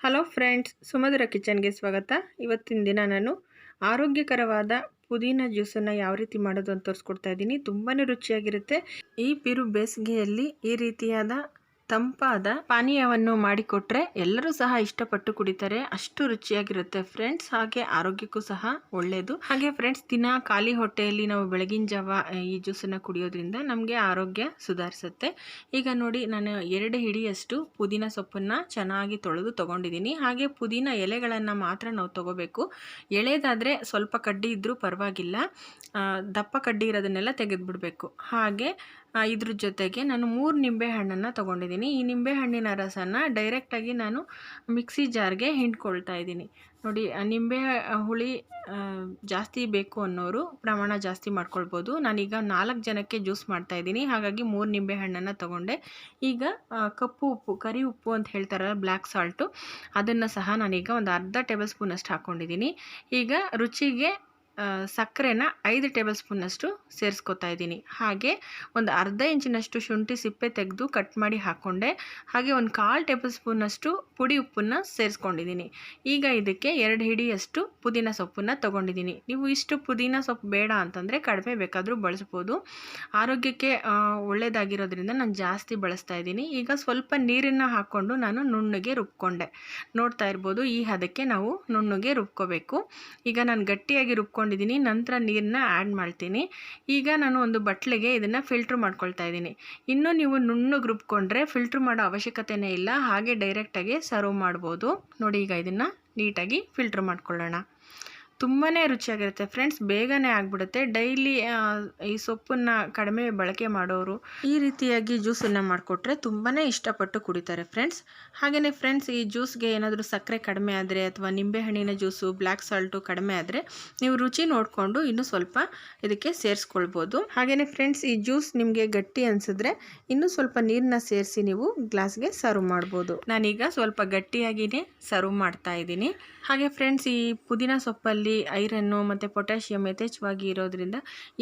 Hello friends, ಸುಮಧುರ ಕಿಚನ್ಗೆ ಸ್ವಾಗತ. ಇವತ್ತಿನ ದಿನ ನಾನು ಆರೋಗ್ಯಕರವಾದ ಪುದೀನ ಜ್ಯೂಸನ್ನು ಯಾವ ರೀತಿ ಮಾಡೋದು ಅಂತ ತೋರಿಸ್ಕೊಡ್ತಾ ಇದ್ದೀನಿ. ತುಂಬಾ ರುಚಿಯಾಗಿರುತ್ತೆ. ಈ ಪಿರು ಬೇಸಿಗೆಯಲ್ಲಿ ಈ ರೀತಿಯಾದ ತಂಪಾದ ಪಾನೀಯವನ್ನು ಮಾಡಿಕೊಟ್ರೆ ಎಲ್ಲರೂ ಸಹ ಇಷ್ಟಪಟ್ಟು ಕುಡಿತಾರೆ. ಅಷ್ಟು ರುಚಿಯಾಗಿರುತ್ತೆ ಫ್ರೆಂಡ್ಸ್. ಹಾಗೆ ಆರೋಗ್ಯಕ್ಕೂ ಸಹ ಒಳ್ಳೆಯದು ಹಾಗೆ ಫ್ರೆಂಡ್ಸ್, ದಿನ ಖಾಲಿ ಹೊಟ್ಟೆಯಲ್ಲಿ ನಾವು ಬೆಳಗಿನ ಜಾವ ಈ ಜ್ಯೂಸನ್ನು ಕುಡಿಯೋದ್ರಿಂದ ನಮಗೆ ಆರೋಗ್ಯ ಸುಧಾರಿಸುತ್ತೆ. ಈಗ ನೋಡಿ, ನಾನು ಎರಡು ಹಿಡಿಯಷ್ಟು ಪುದೀನ ಸೊಪ್ಪನ್ನು ಚೆನ್ನಾಗಿ ತೊಳೆದು ತೊಗೊಂಡಿದ್ದೀನಿ. ಹಾಗೆ ಪುದೀನ ಎಲೆಗಳನ್ನು ಮಾತ್ರ ನಾವು ತೊಗೋಬೇಕು. ಎಳೆದಾದರೆ ಸ್ವಲ್ಪ ಕಡ್ಡಿ ಇದ್ದರೂ ಪರವಾಗಿಲ್ಲ. ದಪ್ಪ ಕಡ್ಡಿ ಇರೋದನ್ನೆಲ್ಲ ತೆಗೆದುಬಿಡಬೇಕು. ಹಾಗೆ ಇದ್ರ ಜೊತೆಗೆ ನಾನು ಮೂರು ನಿಂಬೆ ಹಣ್ಣನ್ನು ತೊಗೊಂಡಿದ್ದೀನಿ. ಈ ನಿಂಬೆಹಣ್ಣಿನ ರಸನ ಡೈರೆಕ್ಟಾಗಿ ನಾನು ಮಿಕ್ಸಿ ಜಾರ್ಗೆ ಹಿಂಡ್ಕೊಳ್ತಾ ಇದ್ದೀನಿ. ನೋಡಿ ನಿಂಬೆ ಹುಳಿ ಜಾಸ್ತಿ ಬೇಕು ಅನ್ನೋರು ಪ್ರಮಾಣ ಜಾಸ್ತಿ ಮಾಡ್ಕೊಳ್ಬೋದು. ನಾನೀಗ ನಾಲ್ಕು ಜನಕ್ಕೆ ಜ್ಯೂಸ್ ಮಾಡ್ತಾ ಇದ್ದೀನಿ. ಹಾಗಾಗಿ ಮೂರು ನಿಂಬೆ ಹಣ್ಣನ್ನು ತೊಗೊಂಡೆ. ಈಗ ಕಪ್ಪು ಉಪ್ಪು, ಕರಿ ಉಪ್ಪು ಅಂತ ಹೇಳ್ತಾರಲ್ಲ ಬ್ಲ್ಯಾಕ್ ಸಾಲ್ಟು ಅದನ್ನು ಸಹ ನಾನೀಗ ಒಂದು ಅರ್ಧ ಟೇಬಲ್ ಸ್ಪೂನಷ್ಟು ಹಾಕ್ಕೊಂಡಿದ್ದೀನಿ ಈಗ ರುಚಿಗೆ ಸಕ್ಕರೆನ ಐದು ಟೇಬಲ್ ಸ್ಪೂನಷ್ಟು ಸೇರಿಸ್ಕೊತಾ ಇದ್ದೀನಿ. ಹಾಗೆ ಒಂದು ಅರ್ಧ ಇಂಚಿನಷ್ಟು ಶುಂಠಿ ಸಿಪ್ಪೆ ತೆಗೆದು ಕಟ್ ಮಾಡಿ ಹಾಕ್ಕೊಂಡೆ ಹಾಗೆ ಒಂದು ಕಾಲು ಟೇಬಲ್ ಸ್ಪೂನಷ್ಟು ಪುಡಿ ಉಪ್ಪನ್ನು ಸೇರಿಸ್ಕೊಂಡಿದ್ದೀನಿ. ಈಗ ಇದಕ್ಕೆ ಎರಡು ಹಿಡಿಯಷ್ಟು ಪುದೀನ ಸೊಪ್ಪನ್ನು ತೊಗೊಂಡಿದ್ದೀನಿ. ನೀವು ಇಷ್ಟು ಪುದೀನ ಸೊಪ್ಪು ಬೇಡ ಅಂತಂದರೆ ಕಡಿಮೆ ಬೇಕಾದರೂ ಬಳಸ್ಬೋದು. ಆರೋಗ್ಯಕ್ಕೆ ಒಳ್ಳೆಯದಾಗಿರೋದ್ರಿಂದ ನಾನು ಜಾಸ್ತಿ ಬಳಸ್ತಾ ಇದ್ದೀನಿ. ಈಗ ಸ್ವಲ್ಪ ನೀರನ್ನು ಹಾಕ್ಕೊಂಡು ನಾನು ನುಣ್ಣಗೆ ರುಬ್ಕೊಂಡೆ. ನೋಡ್ತಾ ಇರ್ಬೋದು ಈ ಹದಕ್ಕೆ ನಾವು ನುಣ್ಣಗೆ ರುಬ್ಕೋಬೇಕು. ಈಗ ನಾನು ಗಟ್ಟಿಯಾಗಿ ರುಬ್ಕೊಂಡಿದ್ದೀನಿ ನಂತರ ನೀರನ್ನ ಆ್ಯಡ್ ಮಾಡ್ತೀನಿ. ಈಗ ನಾನು ಒಂದು ಬಟ್ಲಿಗೆ ಇದನ್ನು ಫಿಲ್ಟ್ರ್ ಮಾಡ್ಕೊಳ್ತಾ ಇದ್ದೀನಿ. ಇನ್ನೂ ನೀವು ನುಣ್ಣಗೆ ರುಬ್ಕೊಂಡ್ರೆ ಫಿಲ್ಟ್ರ್ ಮಾಡೋ ಅವಶ್ಯಕತೆನೇ ಇಲ್ಲ, ಹಾಗೆ ಡೈರೆಕ್ಟಾಗಿ ಸರ್ವ್ ಮಾಡ್ಬೋದು. ನೋಡಿ ಈಗ ಇದನ್ನು ನೀಟಾಗಿ ಫಿಲ್ಟ್ರ್ ಮಾಡ್ಕೊಳ್ಳೋಣ. ತುಂಬಾ ರುಚಿಯಾಗಿರುತ್ತೆ. ಫ್ರೆಂಡ್ಸ್ ಬೇಗನೆ ಆಗಿಬಿಡುತ್ತೆ. ಡೈಲಿ ಈ ಸೊಪ್ಪನ್ನು ಕಡಿಮೆ ಬಳಕೆ ಮಾಡೋರು ಈ ರೀತಿಯಾಗಿ ಜ್ಯೂಸನ್ನು ಮಾಡಿಕೊಟ್ರೆ ತುಂಬಾ ಇಷ್ಟಪಟ್ಟು ಕುಡಿತಾರೆ. ಫ್ರೆಂಡ್ಸ್ ಹಾಗೆಯೇ ಫ್ರೆಂಡ್ಸ್ ಈ ಜ್ಯೂಸ್ಗೆ ಏನಾದರೂ ಸಕ್ಕರೆ ಕಡಿಮೆ ಆದರೆ ಅಥವಾ ನಿಂಬೆಹಣ್ಣಿನ ಜ್ಯೂಸು ಬ್ಲ್ಯಾಕ್ ಸಾಲ್ಟು ಕಡಿಮೆ ಆದರೆ ನೀವು ರುಚಿ ನೋಡಿಕೊಂಡು ಇನ್ನೂ ಸ್ವಲ್ಪ ಇದಕ್ಕೆ ಸೇರಿಸ್ಕೊಳ್ಬೋದು. ಹಾಗೆಯೇ ಫ್ರೆಂಡ್ಸ್ ಈ ಜ್ಯೂಸ್ ನಿಮಗೆ ಗಟ್ಟಿ ಅನಿಸಿದ್ರೆ ಇನ್ನೂ ಸ್ವಲ್ಪ ನೀರನ್ನ ಸೇರಿಸಿ ನೀವು ಗ್ಲಾಸ್ಗೆ ಸರ್ವ್ ಮಾಡ್ಬೋದು. ನಾನೀಗ ಸ್ವಲ್ಪ ಗಟ್ಟಿಯಾಗಿಯೇ ಸರ್ವ್ ಮಾಡ್ತಾ ಇದ್ದೀನಿ. ಹಾಗೆ ಫ್ರೆಂಡ್ಸ್ ಈ ಪುದೀನ ಸೊಪ್ಪಲ್ಲಿ ಐರನ್ನು ಮತ್ತು ಪೊಟ್ಯಾಷಿಯಂ ಯಥೇಚ್ಛವಾಗಿ ಇರೋದ್ರಿಂದ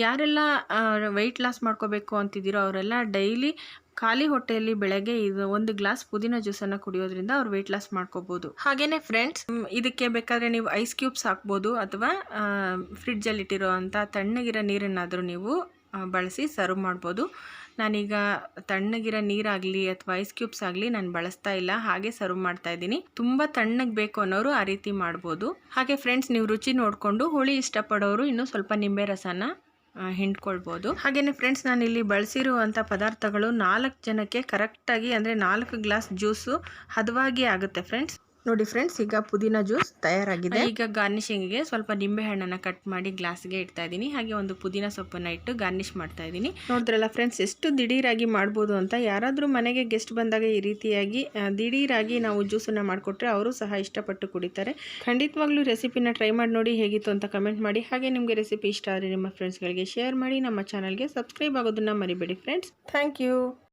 ಯಾರೆಲ್ಲ ವೆಯ್ಟ್ ಲಾಸ್ ಮಾಡ್ಕೋಬೇಕು ಅಂತಿದ್ದೀರೋ ಅವರೆಲ್ಲ ಡೈಲಿ ಖಾಲಿ ಹೊಟ್ಟೆಯಲ್ಲಿ ಬೆಳಗ್ಗೆ ಇದು ಒಂದು ಗ್ಲಾಸ್ ಪುದೀನ ಜ್ಯೂಸನ್ನು ಕುಡಿಯೋದ್ರಿಂದ ಅವ್ರು ವೆಯ್ಟ್ ಲಾಸ್ ಮಾಡ್ಕೋಬೋದು. ಹಾಗೇ ಫ್ರೆಂಡ್ಸ್ ಇದಕ್ಕೆ ಬೇಕಾದರೆ ನೀವು ಐಸ್ ಕ್ಯೂಬ್ಸ್ ಹಾಕ್ಬೋದು ಅಥವಾ ಫ್ರಿಡ್ಜಲ್ಲಿ ಇಟ್ಟಿರೋ ಅಂಥ ತಣ್ಣಗಿರೋ ನೀರನ್ನಾದರೂ ನೀವು ಬಳಸಿ ಸರ್ವ್ ಮಾಡ್ಬೋದು. ನಾನೀಗ ತಣ್ಣಗಿರೋ ನೀರಾಗಲಿ ಅಥವಾ ಐಸ್ ಕ್ಯೂಬ್ಸ್ ಆಗಲಿ ನಾನು ಬಳಸ್ತಾ ಇಲ್ಲ, ಹಾಗೆ ಸರ್ವ್ ಮಾಡ್ತಾ ಇದ್ದೀನಿ. ತುಂಬ ತಣ್ಣಗೆ ಬೇಕು ಅನ್ನೋರು ಆ ರೀತಿ ಮಾಡ್ಬೋದು. ಹಾಗೆ ಫ್ರೆಂಡ್ಸ್ ನೀವು ರುಚಿ ನೋಡಿಕೊಂಡು ಹುಳಿ ಇಷ್ಟಪಡೋರು ಇನ್ನೂ ಸ್ವಲ್ಪ ನಿಂಬೆ ರಸನ ಹಿಂಡ್ಕೊಳ್ಬೋದು. ಹಾಗೆಯೇ ಫ್ರೆಂಡ್ಸ್ ನಾನು ಇಲ್ಲಿ ಬಳಸಿರುವಂಥ ಪದಾರ್ಥಗಳು ನಾಲ್ಕು ಜನಕ್ಕೆ ಕರೆಕ್ಟಾಗಿ ಅಂದರೆ ನಾಲ್ಕು ಗ್ಲಾಸ್ ಜ್ಯೂಸು ಹದವಾಗಿ ಆಗುತ್ತೆ ಫ್ರೆಂಡ್ಸ್ ನೋಡಿ ಫ್ರೆಂಡ್ಸ್ ಈಗ ಪುದೀನ ಜ್ಯೂಸ್ ತಯಾರಾಗಿದೆ. ಈಗ ಗಾರ್ನಿಶಿಂಗ್ಗೆ ಸ್ವಲ್ಪ ನಿಂಬೆ ಹಣ್ಣನ್ನು ಕಟ್ ಮಾಡಿ ಗ್ಲಾಸ್ಗೆ ಇಡ್ತಾ ಇದ್ದೀನಿ. ಹಾಗೆ ಒಂದು ಪುದೀನ ಸೊಪ್ಪನ್ನು ಇಟ್ಟು ಗಾರ್ನಿಶ್ ಮಾಡ್ತಾ ಇದ್ದೀನಿ. ನೋಡಿದ್ರಲ್ಲ ಫ್ರೆಂಡ್ಸ್ ಎಷ್ಟು ದಿಢೀರಾಗಿ ಮಾಡ್ಬೋದು ಅಂತ. ಯಾರಾದರೂ ಮನೆಗೆ ಗೆಸ್ಟ್ ಬಂದಾಗ ಈ ರೀತಿಯಾಗಿ ದಿಢೀರಾಗಿ ನಾವು ಜ್ಯೂಸನ್ನು ಮಾಡಿಕೊಟ್ರೆ ಅವರು ಸಹ ಇಷ್ಟಪಟ್ಟು ಕುಡಿತಾರೆ. ಖಂಡಿತವಾಗ್ಲೂ ರೆಸಿಪಿನ ಟ್ರೈ ಮಾಡಿ ನೋಡಿ ಹೇಗಿತ್ತು ಅಂತ ಕಮೆಂಟ್ ಮಾಡಿ. ಹಾಗೆ ನಿಮಗೆ ರೆಸಿಪಿ ಇಷ್ಟ ಆದರೆ ನಿಮ್ಮ ಫ್ರೆಂಡ್ಸ್ಗಳಿಗೆ ಶೇರ್ ಮಾಡಿ. ನಮ್ಮ ಚಾನಲ್ಗೆ ಸಬ್ಸ್ಕ್ರೈಬ್ ಆಗೋದನ್ನು ಮರಿಬೇಡಿ ಫ್ರೆಂಡ್ಸ್ ಥ್ಯಾಂಕ್ ಯು